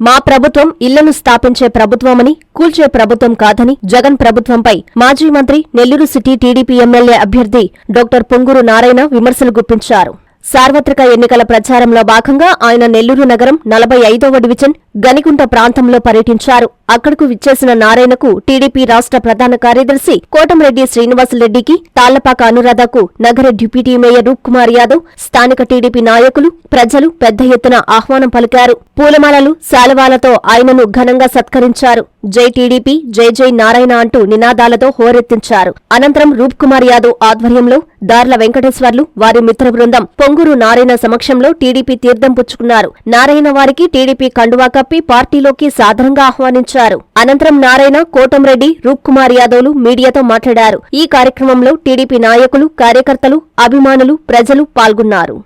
మా ప్రభుత్వం ఇళ్ళను స్థాపించే ప్రభుత్వమని కూల్చే ప్రభుత్వం కాదని జగన్ ప్రభుత్వంపై మాజీ మంత్రి నెల్లూరు సిటీ టీడీపీ ఎమ్మెల్యే అభ్యర్థి డాక్టర్ పొంగూరు నారాయణ విమర్శలు గుప్పించారు. సార్వత్రిక ఎన్నికల ప్రచారంలో భాగంగా ఆయన నెల్లూరు నగరం నలభై ఐదవ డివిజన్ గనిగుంట ప్రాంతంలో పర్యటించారు. అక్కడకు విచ్చేసిన నారాయణకు టీడీపీ రాష్ట్ర ప్రధాన కార్యదర్శి కోటంరెడ్డి శ్రీనివాసరెడ్డికి తాళ్ళపాక అనురాధకు నగర డిప్యూటీ మేయర్ రూప్ కుమార్ యాదవ్ స్థానిక టీడీపీ నాయకులు ప్రజలు పెద్ద ఎత్తున ఆహ్వానం పలికారు. పూలమాలలు శాలువాలతో ఆయనను ఘనంగా సత్కరించారు. జై టీడీపీ జై జై నారాయణ అంటూ నినాదాలతో హోరెత్తించారు. అనంతరం రూప్ కుమార్ యాదవ్ ఆధ్వర్యంలో దార్ల వెంకటేశ్వర్లు వారి మిత్ర బృందం పొంగూరు నారాయణ సమక్షంలో టీడీపీ తీర్థం పుచ్చుకున్నారు. నారాయణ వారికి టీడీపీ కండువా కప్పి పార్టీలోకి సాదరంగా ఆహ్వానించారు. అనంతరం నారాయణ కోటంరెడ్డి రూప్ కుమార్ యాదవ్లు మీడియాతో మాట్లాడారు. ఈ కార్యక్రమంలో టీడీపీ నాయకులు కార్యకర్తలు అభిమానులు ప్రజలు పాల్గొన్నారు.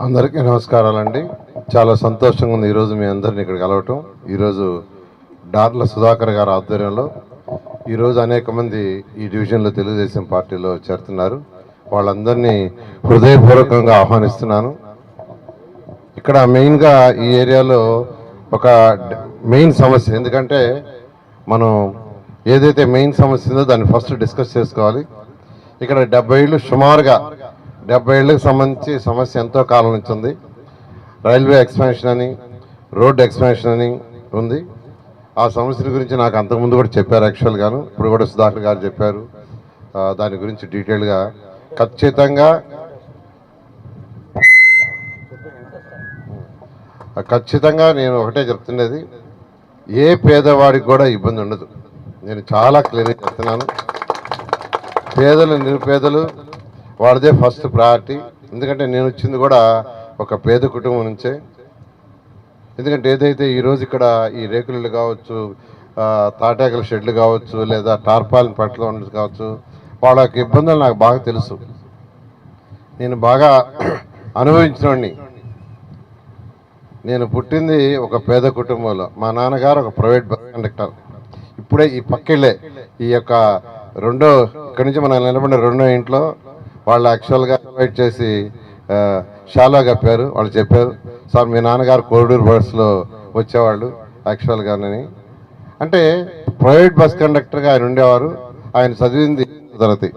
అందరికీ నమస్కారాలండి. చాలా సంతోషంగా ఉంది ఈరోజు మీ అందరిని ఇక్కడ కలవటం. ఈరోజు డార్ల సుధాకర్ గారి ఆధ్వర్యంలో ఈరోజు అనేక మంది ఈ డివిజన్లో తెలుగుదేశం పార్టీలో చేరుతున్నారు. వాళ్ళందరినీ హృదయపూర్వకంగా ఆహ్వానిస్తున్నాను. ఇక్కడ మెయిన్గా ఈ ఏరియాలో ఒక మెయిన్ సమస్య ఎందుకంటే మనం ఏదైతే మెయిన్ సమస్య ఉందో దాన్ని ఫస్ట్ డిస్కస్ చేసుకోవాలి. ఇక్కడ డెబ్బై ఏళ్ళు సుమారుగా డెబ్బై ఏళ్ళకి సంబంధించి సమస్య ఎంతో కాలం నుంచి ఉంది. రైల్వే ఎక్స్పాన్షన్ అని రోడ్ ఎక్స్పాన్షన్ అని ఉంది. ఆ సమస్యల గురించి నాకు అంతకుముందు కూడా చెప్పారు యాక్చువల్గాను ఇప్పుడు కూడా సుధాకర్ గారు చెప్పారు. దాని గురించి డీటెయిల్గా ఖచ్చితంగా ఖచ్చితంగా నేను ఒకటే చెప్తున్నది. ఏ పేదవాడికి కూడా ఇబ్బంది ఉండదు. నేను చాలా క్లియర్గా చెప్తున్నాను. పేదలు నిరుపేదలు వాళ్ళదే ఫస్ట్ ప్రయారిటీ ఎందుకంటే నేను వచ్చింది కూడా ఒక పేద కుటుంబం నుంచే. ఎందుకంటే ఏదైతే ఈరోజు ఇక్కడ ఈ రేకులు కావచ్చు ఆ, తాటాకుల షెడ్లు కావచ్చు లేదా టార్పాలిన్ పట్ల ఉండదు కావచ్చు వాళ్ళ యొక్క ఇబ్బందులు నాకు బాగా తెలుసు. నేను బాగా అనుభవించినోడిని. నేను పుట్టింది ఒక పేద కుటుంబంలో. మా నాన్నగారు ఒక ప్రైవేట్ బస్ కండక్టర్. ఇప్పుడే ఈ పక్కెళ్ళే ఈ యొక్క రెండో ఇక్కడి నుంచి మనం నిలబడిన రెండో ఇంట్లో వాళ్ళు యాక్చువల్గా ఇన్వైట్ చేసి షాలో కప్పారు వాళ్ళు చెప్పారు. సార్ మీ నాన్నగారు కోరిడూర్ బస్సులో వచ్చేవాళ్ళు యాక్చువల్గానని అంటే ప్రైవేట్ బస్ కండక్టర్గా ఆయన ఉండేవారు. ఆయన చదివింది తరగతి.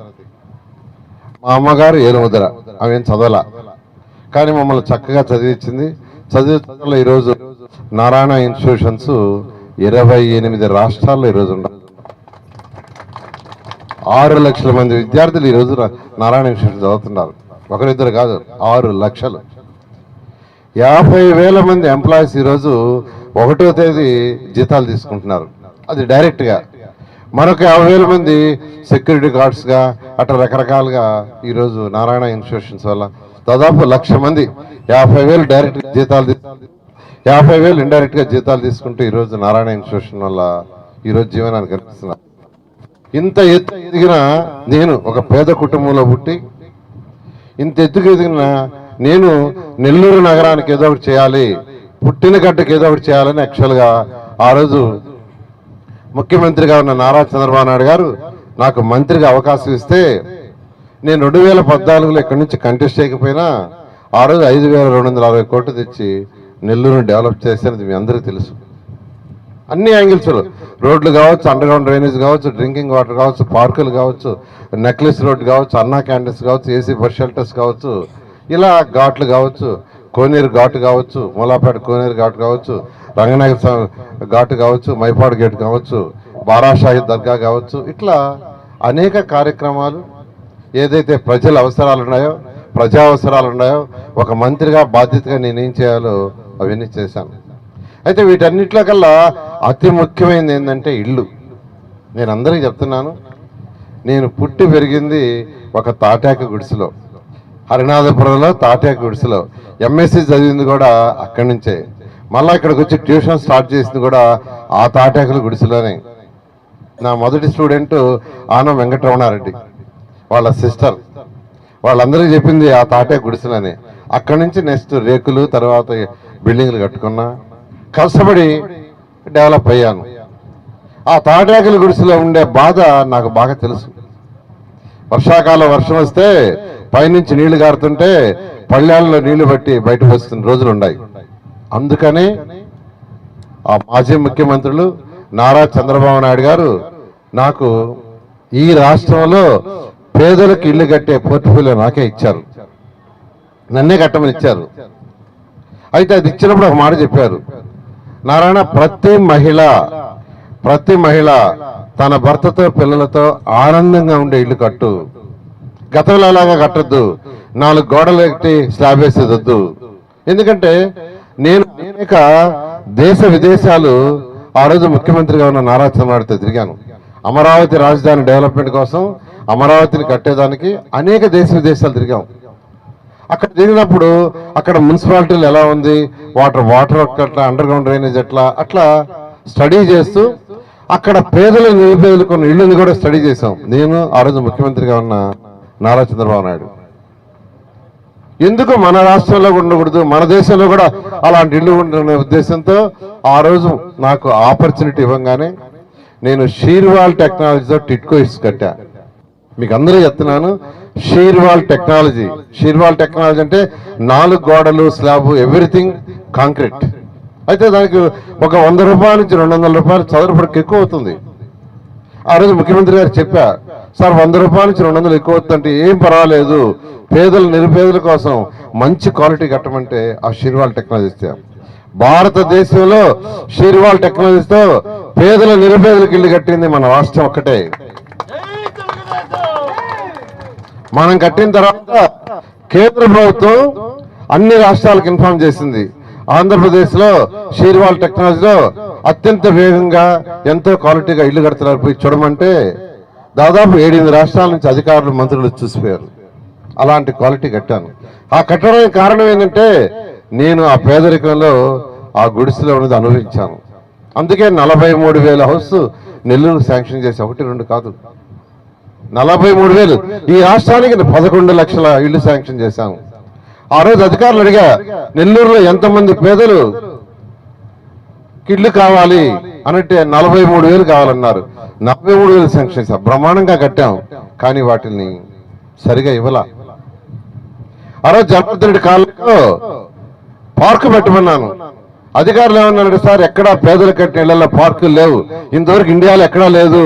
మా అమ్మగారు ఏలుముద్ర ఆమె ఏం చదవలా. కానీ మమ్మల్ని చక్కగా చదివించింది. చదివి చదువులో ఈరోజు నారాయణ ఇన్స్టిట్యూషన్స్ ఇరవై ఎనిమిది రాష్ట్రాల్లో ఈరోజు ఉన్నాయి ఆరు లక్షల మంది విద్యార్థులు ఈరోజు నారాయణ ఇన్స్టిట్యూషన్ చదువుతున్నారు. ఒకరిద్దరు కాదు ఆరు లక్షలు. యాభై వేల మంది ఎంప్లాయీస్ ఈరోజు ఒకటో తేదీ జీతాలు తీసుకుంటున్నారు. అది డైరెక్ట్గా. మరొక యాభై వేల మంది సెక్యూరిటీ గార్డ్స్గా అట్లా రకరకాలుగా ఈరోజు నారాయణ ఇన్స్టిట్యూషన్స్ వల్ల దాదాపు లక్ష మంది యాభై వేలు డైరెక్ట్ జీతాలు యాభై వేలు ఇండైరెక్ట్గా జీతాలు తీసుకుంటూ ఈరోజు నారాయణ ఇన్స్టిట్యూషన్ వల్ల ఈరోజు జీవనాన్ని కల్పిస్తున్నారు ఇంత ఎత్తు ఎదిగిన నేను ఒక పేద కుటుంబంలో పుట్టి ఇంత ఎత్తుకు ఎదిగిన నేను నెల్లూరు నగరానికి ఏదో ఒకటి చేయాలి పుట్టిన గడ్డకి ఏదో ఒకటి చేయాలని యాక్చువల్గా ఆ రోజు ముఖ్యమంత్రిగా ఉన్న నారా చంద్రబాబు నాయుడు గారు నాకు మంత్రిగా అవకాశం ఇస్తే నేను రెండు వేల పద్నాలుగులో ఇక్కడి నుంచి కంటెస్ట్ చేయకపోయినా ఆ రోజు ఐదు వేల రెండు వందల అరవై కోట్లు తెచ్చి నెల్లూరును డెవలప్ చేసేది మీ అందరికీ తెలుసు. అన్ని యాంగిల్స్లో రోడ్లు కావచ్చు అండర్ గ్రౌండ్ డ్రైనేజ్ కావచ్చు డ్రింకింగ్ వాటర్ కావచ్చు పార్కులు కావచ్చు నెక్లెస్ రోడ్ కావచ్చు అన్నా క్యాంటీన్స్ కావచ్చు ఏసీ బస్ షెల్టర్స్ కావచ్చు ఇలా ఘాట్లు కావచ్చు కోనేరు ఘాటు కావచ్చు మూలాపేట కోనేరు ఘాటు కావచ్చు రంగనగర్ ఘాటు కావచ్చు మైపాడు గేట్ కావచ్చు బారాషాహి దర్గా కావచ్చు ఇట్లా అనేక కార్యక్రమాలు ఏదైతే ప్రజల అవసరాలు ఉన్నాయో ప్రజా అవసరాలు ఉన్నాయో ఒక మంత్రిగా బాధ్యతగా నేనేం చేయాలో అవన్నీ చేశాను. అయితే వీటన్నిటిలో కల్లా అతి ముఖ్యమైనది ఏంటంటే ఇల్లు. నేను అందరికీ చెప్తున్నాను నేను పుట్టి పెరిగింది ఒక తాటాక గుడిసెలో. హరినాథపురంలో తాటాక గుడిసెలో. ఎంఎస్సి చదివింది కూడా అక్కడి నుంచే. మళ్ళీ ఇక్కడికి వచ్చి ట్యూషన్ స్టార్ట్ చేసింది కూడా ఆ తాటాకుల గుడిసెలోనే. నా మొదటి స్టూడెంట్ ఆనం వెంకటరమణారెడ్డి వాళ్ళ సిస్టర్. వాళ్ళందరికీ చెప్పింది ఆ తాటే గుడిసెలని. అక్కడి నుంచి నెక్స్ట్ రేకులు తర్వాత బిల్డింగ్లు కట్టుకున్నా. కష్టపడి డెవలప్ అయ్యాను. ఆ తాటాకుల గుడిసెలో ఉండే బాధ నాకు బాగా తెలుసు. వర్షాకాలం వర్షం వస్తే పైనుంచి నీళ్ళు గారుతుంటే పళ్ళాల్లో నీళ్ళు బట్టి బయటకు వస్తున్న రోజులు ఉన్నాయి. అందుకని ఆ మాజీ ముఖ్యమంత్రులు నారా చంద్రబాబు నాయుడు గారు నాకు ఈ రాష్ట్రంలో పేదలకు ఇల్లు కట్టే పోర్ట్ఫోలియో నాకే ఇచ్చారు. నన్నే కట్టమని ఇచ్చారు. అయితే అది ఇచ్చినప్పుడు ఒక మాట చెప్పారు. నారాయణ ప్రతి మహిళ ప్రతి మహిళ తన భర్తతో పిల్లలతో ఆనందంగా ఉండే ఇల్లు కట్టు. గతంలో అలాగా కట్టద్దు. నాలుగు గోడలు ఎక్కి స్లాబ్ వేసేది వద్దు ఎందుకంటే నేను అనేక దేశ విదేశాలు ఆ రోజు ముఖ్యమంత్రిగా ఉన్న నారా చంద్రబాబుతో తిరిగాను. అమరావతి రాజధాని డెవలప్మెంట్ కోసం అమరావతిని కట్టేదానికి అనేక దేశ విదేశాలు తిరిగాం. అక్కడ తిరిగినప్పుడు అక్కడ మున్సిపాలిటీలు ఎలా ఉంది? వాటర్ వాటర్ అట్లా అండర్ గ్రౌండ్ డ్రైనేజ్ ఎట్లా? అట్లా స్టడీ చేస్తూ అక్కడ పేదల నిరుపేదలు కొన్ని ఇళ్ళని కూడా స్టడీ చేశాం. నేను ఆ రోజు ముఖ్యమంత్రిగా ఉన్న నారా చంద్రబాబు నాయుడు. ఎందుకు మన రాష్ట్రంలో ఉండకూడదు? మన దేశంలో కూడా అలాంటి ఇల్లు ఉండే ఉద్దేశంతో ఆ రోజు నాకు ఆపర్చునిటీ ఇవ్వగానే నేను షీర్వాల్ టెక్నాలజీతో టిట్కో ఇట్స్ కట్టాను మీకు అందరూ చెప్తున్నాను షీర్వాల్ టెక్నాలజీ షీర్వాల్ టెక్నాలజీ అంటే నాలుగు గోడలు స్లాబ్ ఎవ్రీథింగ్ కాంక్రీట్ అయితే దానికి ఒక వంద రూపాయల నుంచి రెండు వందల రూపాయలు చదరపడికి ఎక్కువ అవుతుంది. ఆ రోజు ముఖ్యమంత్రి గారు చెప్పా సార్ వంద రూపాయల నుంచి రెండు వందలు ఎక్కువ అవుతుందంటే ఏం పర్వాలేదు. పేదలు నిరుపేదల కోసం మంచి క్వాలిటీ కట్టమంటే ఆ షీర్వాల్ టెక్నాలజీ ఇస్తే. భారతదేశంలో షీర్వాల్ టెక్నాలజీతో పేదల నిరుపేదలకు ఇల్లు కట్టింది మన రాష్ట్రం ఒక్కటే. మనం కట్టిన తర్వాత కేంద్ర ప్రభుత్వం అన్ని రాష్ట్రాలకు ఇన్ఫార్మ్ చేసింది. ఆంధ్రప్రదేశ్లో షీర్వాల్ టెక్నాలజీలో అత్యంత వేగంగా ఎంతో క్వాలిటీగా ఇల్లు కడుతున్నారు. పోయి చూడమంటే దాదాపు ఏడెనిమిది రాష్ట్రాల నుంచి అధికారులు మంత్రులు చూసిపోయారు. అలాంటి క్వాలిటీ కట్టాను. ఆ కట్టడానికి కారణం ఏంటంటే నేను ఆ పేదరికంలో ఆ గుడిసెలో ఉన్నది అనుభవించాను. అందుకే నలభై మూడు వేల హౌస్ నెల్లూరు శాంక్షన్ చేసి ఒకటి రెండు కాదు. నలభై మూడు వేలు. ఈ రాష్ట్రానికి పదకొండు లక్షల ఇల్లు శాంక్షన్ చేశాము ఆ రోజు అధికారులు అడిగా నెల్లూరులో ఎంతమంది పేదలు ఇళ్ళు కావాలి? అనంటే నలభై మూడు వేలు కావాలన్నారు. నలభై మూడు వేలు శాంక్షన్ చేశాం. బ్రహ్మాండంగా కట్టాం. కానీ వాటిని సరిగా ఇవ్వలా. ఆ రోజు జగన్మోహన్ రెడ్డి కాలంలో పార్కు పెట్టమన్నాను. అధికారులు ఏమన్నారంటే సార్ ఎక్కడా పేదలు కట్టిన ఇళ్ళలో పార్కులు లేవు. ఇంతవరకు ఇండియాలో ఎక్కడా లేదు.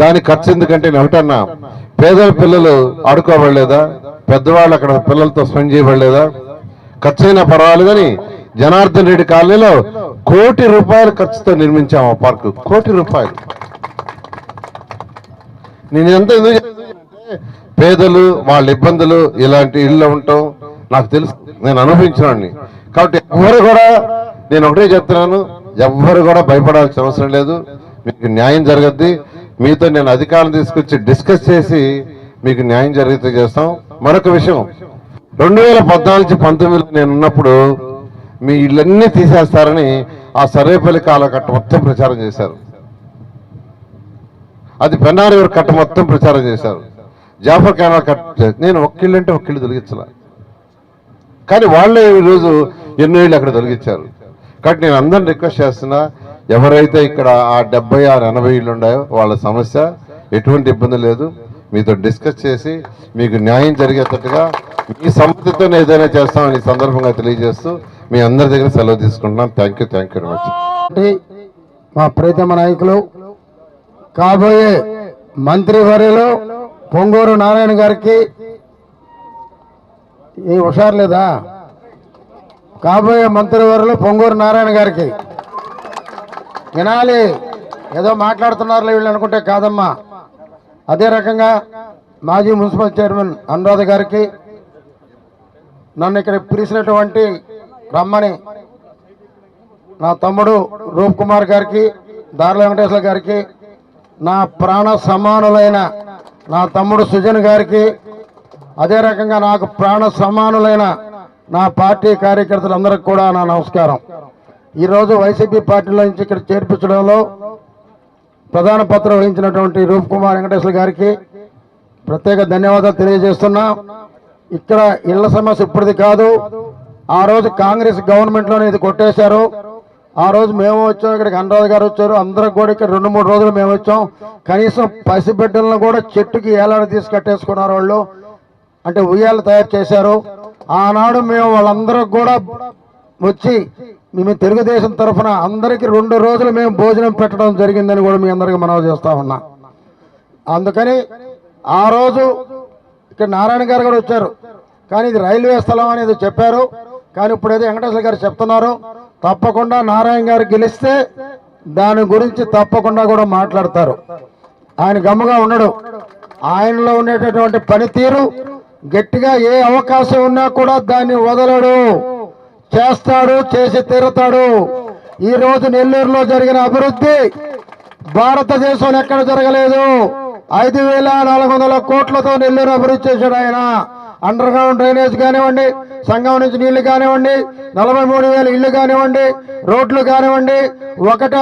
దాని ఖర్చు ఎందుకంటే నేను ఒకటన్నా పేదల పిల్లలు ఆడుకోబడలేదా? పెద్దవాళ్ళు అక్కడ పిల్లలతో స్పెండ్ చేయబడలేదా? ఖర్చు పర్వాలేదు పర్వాలేదని జనార్దన్ రెడ్డి కాలనీలో కోటి రూపాయల ఖర్చుతో నిర్మించాము ఆ పార్కు. కోటి రూపాయలు. నేను ఎంత ఎందుకు పేదలు వాళ్ళ ఇబ్బందులు ఇలాంటి ఇళ్ళు ఉండటం నాకు తెలుసు నేను అనుభవించినాడిని. కాబట్టి ఎవరు కూడా నేను ఒకటే చెప్తున్నాను ఎవ్వరు కూడా భయపడాల్సిన అవసరం లేదు. మీకు న్యాయం జరగద్ది. మీతో నేను అధికారం తీసుకొచ్చి డిస్కస్ చేసి మీకు న్యాయం జరిగితే చేస్తాం. మరొక విషయం. రెండు వేల పద్నాలుగు పంతొమ్మిది పంతొమ్మిదిలో నేను ఉన్నప్పుడు మీ ఇళ్ళన్నీ తీసేస్తారని ఆ సర్వేపల్లి కాల కట్ట మొత్తం ప్రచారం చేశారు. అది పెన్నారి కట్ట మొత్తం ప్రచారం చేశారు. జాఫర్ కెనాల్ కట్ట నేను ఒక్కిళ్ళు అంటే ఒక్కిళ్ళు తొలగించాల. కానీ వాళ్ళే ఈరోజు ఎన్నో ఇళ్ళు అక్కడ తొలగించారు. కాబట్టి నేను అందరిని రిక్వెస్ట్ చేస్తున్నా ఎవరైతే ఇక్కడ ఆ డెబ్బై ఆరు ఎనభై ఇళ్ళు ఉన్నాయో వాళ్ళ సమస్య ఎటువంటి ఇబ్బంది లేదు. మీతో డిస్కస్ చేసి మీకు న్యాయం జరిగేటట్టుగా మీ సమ్మతితో ఏదైనా చేస్తామని సందర్భంగా తెలియజేస్తూ మీ అందరి దగ్గర సెలవు తీసుకుంటున్నాం. Thank you thank you very much మా ప్రీతమ నాయకులు కాబోయే మంత్రివర్యలో పొంగూరు నారాయణ గారికి ఈ హుషారు లేదా? కాబోయే మంత్రివర్యలో పొంగూరు నారాయణ గారికి వినాలి. ఏదో మాట్లాడుతున్నారు వీళ్ళు అనుకుంటే కాదమ్మా. అదే రకంగా మాజీ మున్సిపల్ చైర్మన్ అనురాధ గారికి నన్ను ఇక్కడ పిలిచినటువంటి రమ్మని నా తమ్ముడు రూప్ కుమార్ గారికి దార్ల వెంకటేశ్వర గారికి నా ప్రాణ సమానులైన నా తమ్ముడు సుజన్ గారికి అదే రకంగా నాకు ప్రాణ సమానులైన నా పార్టీ కార్యకర్తలందరికీ కూడా నా నమస్కారం. ఈరోజు వైసీపీ పార్టీలో నుంచి ఇక్కడ చేర్పించడంలో ప్రధాన పాత్ర వహించినటువంటి రూప్ కుమార్ వెంకటేశ్వర గారికి ప్రత్యేక ధన్యవాదాలు తెలియజేస్తున్నా. ఇక్కడ ఇళ్ళ సమస్య ఇప్పటిది కాదు. ఆ రోజు కాంగ్రెస్ గవర్నమెంట్లోనే ఇది కొట్టేశారు. ఆ రోజు మేము వచ్చాం ఇక్కడికి అనురాధ గారు వచ్చారు. అందరం కూడా ఇక్కడ రెండు మూడు రోజులు మేము వచ్చాం. కనీసం పసిబిడ్డలను కూడా చెట్టుకి ఏలాడ తీసి కట్టేసుకున్నారు వాళ్ళు. అంటే ఉయ్యాలు తయారు చేశారు. ఆనాడు మేము వాళ్ళందరూ కూడా వచ్చి మేము తెలుగుదేశం తరఫున అందరికీ రెండు రోజులు మేము భోజనం పెట్టడం జరిగిందని కూడా మీ అందరికీ మనవి చేస్తూ ఉన్నా. అందుకని ఆ రోజు ఇక్కడ నారాయణ గారు కూడా వచ్చారు. కానీ ఇది రైల్వే స్థలం అనేది చెప్పారు. కానీ ఇప్పుడు ఏదో వెంకటేశ్వర గారు చెప్తున్నారు. తప్పకుండా నారాయణ గారు గెలిస్తే దాని గురించి తప్పకుండా కూడా మాట్లాడతారు. ఆయన గమ్ముగా ఉండడు. ఆయనలో ఉండేటటువంటి పనితీరు గట్టిగా ఏ అవకాశం ఉన్నా కూడా దాన్ని వదలడు. చేస్తాడు చేసి తీరుతాడు. ఈ రోజు నెల్లూరులో జరిగిన అభివృద్ధి భారతదేశంలో ఎక్కడ జరగలేదు. ఐదు వేల నాలుగు వందల కోట్లతో నెల్లూరు అభివృద్ధి చేశాడు ఆయన. అండర్ గ్రౌండ్ డ్రైనేజ్ కానివ్వండి సంఘం నుంచి నీళ్ళు కానివ్వండి నలభై మూడు వేల ఇళ్ళు కానివ్వండి రోడ్లు కానివ్వండి ఒకట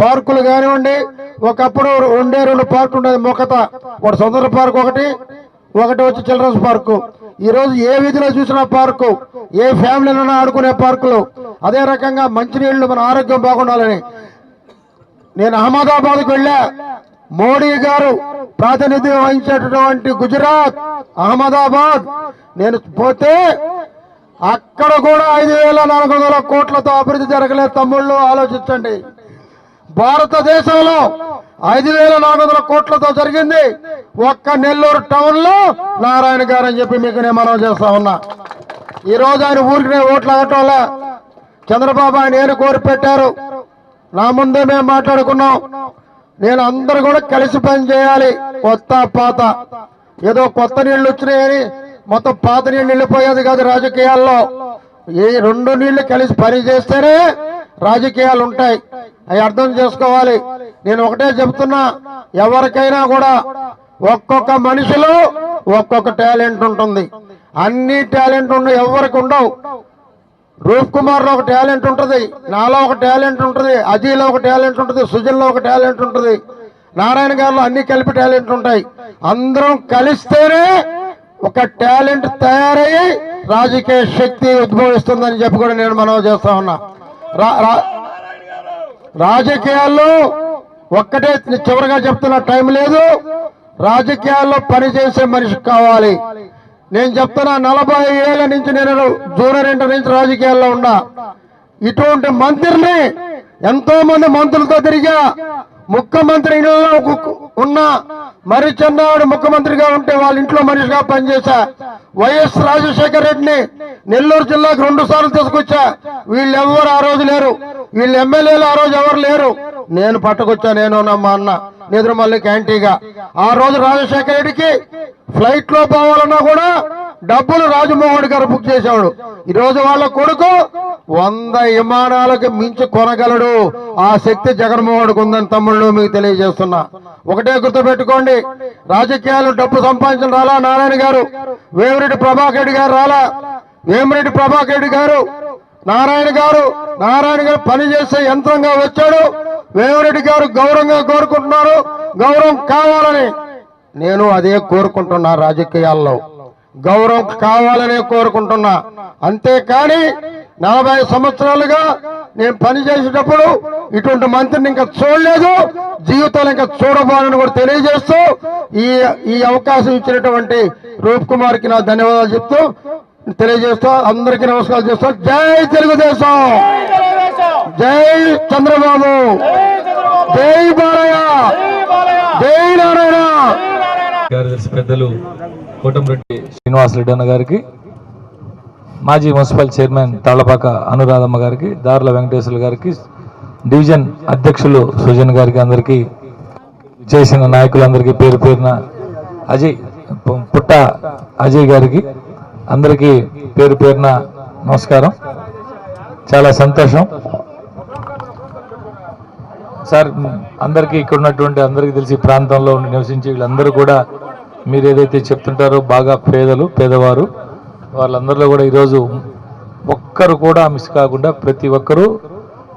పార్కులు కానివ్వండి ఒకప్పుడు రెండే రెండు పార్కులు ఉండేది. మొక్కత ఒక సొంత పార్క్ ఒకటి ఒకటి వచ్చి చిల్డ్రన్స్ పార్కు. ఈరోజు ఏ వీధిలో చూసినా పార్కు ఏ ఫ్యామిలీలో ఆడుకునే పార్కులు. అదే రకంగా మంచినీళ్ళు మన ఆరోగ్యం బాగుండాలని. నేను అహ్మదాబాద్కు వెళ్ళా. మోడీ గారు ప్రాతినిధ్యం వహించేటటువంటి గుజరాత్ అహ్మదాబాద్. నేను పోతే అక్కడ కూడా ఐదు వేల నాలుగు వందల కోట్లతో అభివృద్ధి జరగలేదు తమ్ముళ్ళు. ఆలోచించండి. భారతదేశంలో ఐదు వేల నాలుగు వందల కోట్లతో జరిగింది. ఒక్క నెల్లూరు టౌన్లో నారాయణ గారు అని చెప్పి మీకు నేను మనం చేస్తా ఉన్నా. ఈ రోజు ఆయన ఊరికి ఓట్లు వల్ల చంద్రబాబు ఆయన ఏను కోరి పెట్టారు? నా ముందే మేము మాట్లాడుకున్నాం. నేను అందరు కూడా కలిసి పని చేయాలి. కొత్త పాత. ఏదో కొత్త నీళ్ళు వచ్చినాయని మొత్తం పాత నీళ్ళు వెళ్ళిపోయేది కాదు రాజకీయాల్లో. ఈ రెండు నీళ్ళు కలిసి పని చేస్తేనే రాజకీయాలు ఉంటాయి అవి అర్థం చేసుకోవాలి. నేను ఒకటే చెప్తున్నా ఎవరికైనా కూడా ఒక్కొక్క మనిషిలో ఒక్కొక్క టాలెంట్ ఉంటుంది. అన్ని టాలెంట్ ఉండవు ఎవరికి ఉండవు. రూప్ కుమార్లో ఒక టాలెంట్ ఉంటుంది నాలో ఒక టాలెంట్ ఉంటుంది అజీలో ఒక టాలెంట్ ఉంటుంది సుజన్లో ఒక టాలెంట్ ఉంటుంది. నారాయణ గారిలో అన్ని కలిపి టాలెంట్ ఉంటాయి. అందరం కలిస్తేనే ఒక టాలెంట్ తయారయ్యి రాజకీయ శక్తి ఉద్భవిస్తుందని చెప్పి కూడా నేను మనవి చేస్తా ఉన్నా. రాజకీయాల్లో ఒక్కటే చివరిగా చెప్తున్న టైం లేదు. రాజకీయాల్లో పనిచేసే మనిషి కావాలి. నేను చెప్తున్నా నలభై ఏళ్ళ నుంచి నేను జూనియర్ ఇంటర్ నుంచి రాజకీయాల్లో ఉన్నా. ఇటువంటి మంత్రిని ఎంతో మంది మంత్రులతో తిరిగా ముఖ్యమంత్రి ఇళ్ళలో కు- ఉన్న మరి చిన్నాడు ముఖ్యమంత్రిగా ఉంటే వాళ్ళ ఇంట్లో మనిషిగా పనిచేశా. వైఎస్ రాజశేఖర రెడ్డిని నెల్లూరు జిల్లాకు రెండు సార్లు తీసుకొచ్చా. వీళ్ళెవ్వరు ఆ రోజు లేరు. వీళ్ళు ఎమ్మెల్యేలు ఆ రోజు ఎవరు లేరు. నేను పట్టుకొచ్చా నేను నా మా అన్న నిద్రమల్లి క్యాంటీగా. ఆ రోజు రాజశేఖర రెడ్డికి ఫ్లైట్లో పోవాలన్నా కూడా డబ్బులు రాజమోహన్ గారు బుక్ చేశాడు. ఈ రోజు వాళ్ళ కొడుకు వంద విమానాలకు మించి కొనగలడు. ఆ శక్తి జగన్మోహన్కు ఉందని తమ్ముళ్ళు మీకు తెలియజేస్తున్నా. ఒకటే గుర్తుపెట్టుకోండి రాజకీయాలు డబ్బు సంపాదించిన రాలా నారాయణ గారు వేమిరెడ్డి ప్రభాకర్ రెడ్డి గారు రాలా వేమిరెడ్డి ప్రభాకర్ రెడ్డి గారు నారాయణ గారు నారాయణ గారు పనిచేసే యంత్రంగా వచ్చాడు. వేమిరెడ్డి గారు గౌరవంగా కోరుకుంటున్నారు. గౌరవం కావాలని నేను అదే కోరుకుంటున్నా రాజకీయాల్లో. గౌరవం కావాలనే కోరుకుంటున్నా. అంతేకాని నలభై సంవత్సరాలుగా నేను పని చేసేటప్పుడు ఇటువంటి మంత్రిని ఇంకా చూడలేదు. జీవితాలు ఇంకా చూడబోనని కూడా తెలియజేస్తూ ఈ ఈ అవకాశం ఇచ్చినటువంటి రూప్ కుమార్కి నా ధన్యవాదాలు చెప్తూ తెలియజేస్తూ అందరికీ నమస్కారం చేస్తూ జై తెలుగుదేశం. జై చంద్రబాబు. జై బాలయ్య. జై నారాయణ. కార్యదర్శి పెద్దలు కోటంరెడ్డి శ్రీనివాసరెడ్డి అన్న గారికి మాజీ మున్సిపల్ చైర్మన్ తాళ్ళపాక అనురాధమ్మ గారికి దారుల వెంకటేశ్వర గారికి డివిజన్ అధ్యక్షులు సుజన్ గారికి అందరికీ చేసిన నాయకులందరికీ పేరు పేరున అజయ్ పుట్ట అజయ్ గారికి అందరికీ పేరు పేరున నమస్కారం. చాలా సంతోషం. సార్ అందరికీ ఇక్కడ ఉన్నటువంటి అందరికీ తెలిసి ప్రాంతంలో నివసించే వీళ్ళందరూ కూడా మీరు ఏదైతే చెప్తుంటారో బాగా పేదలు పేదవారు వాళ్ళందరిలో కూడా ఈరోజు ఒక్కరు కూడా మిస్ కాకుండా ప్రతి ఒక్కరూ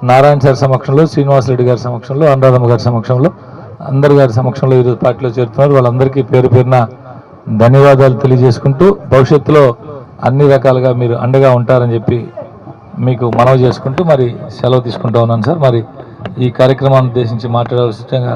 నారాయణ సార్ సమక్షంలో శ్రీనివాసరెడ్డి గారి సమక్షంలో అనురాధమ్మ గారి సమక్షంలో అందరి గారి సమక్షంలో ఈరోజు పార్టీలో చేరుతున్నారు. వాళ్ళందరికీ పేరు పేరున ధన్యవాదాలు తెలియజేసుకుంటూ భవిష్యత్తులో అన్ని రకాలుగా మీరు అండగా ఉంటారని చెప్పి మీకు మనవి చేసుకుంటూ మరి సెలవు తీసుకుంటా ఉన్నాను సార్. మరి ఈ కార్యక్రమాన్ని ఉద్దేశించి మాట్లాడవలసిందిగా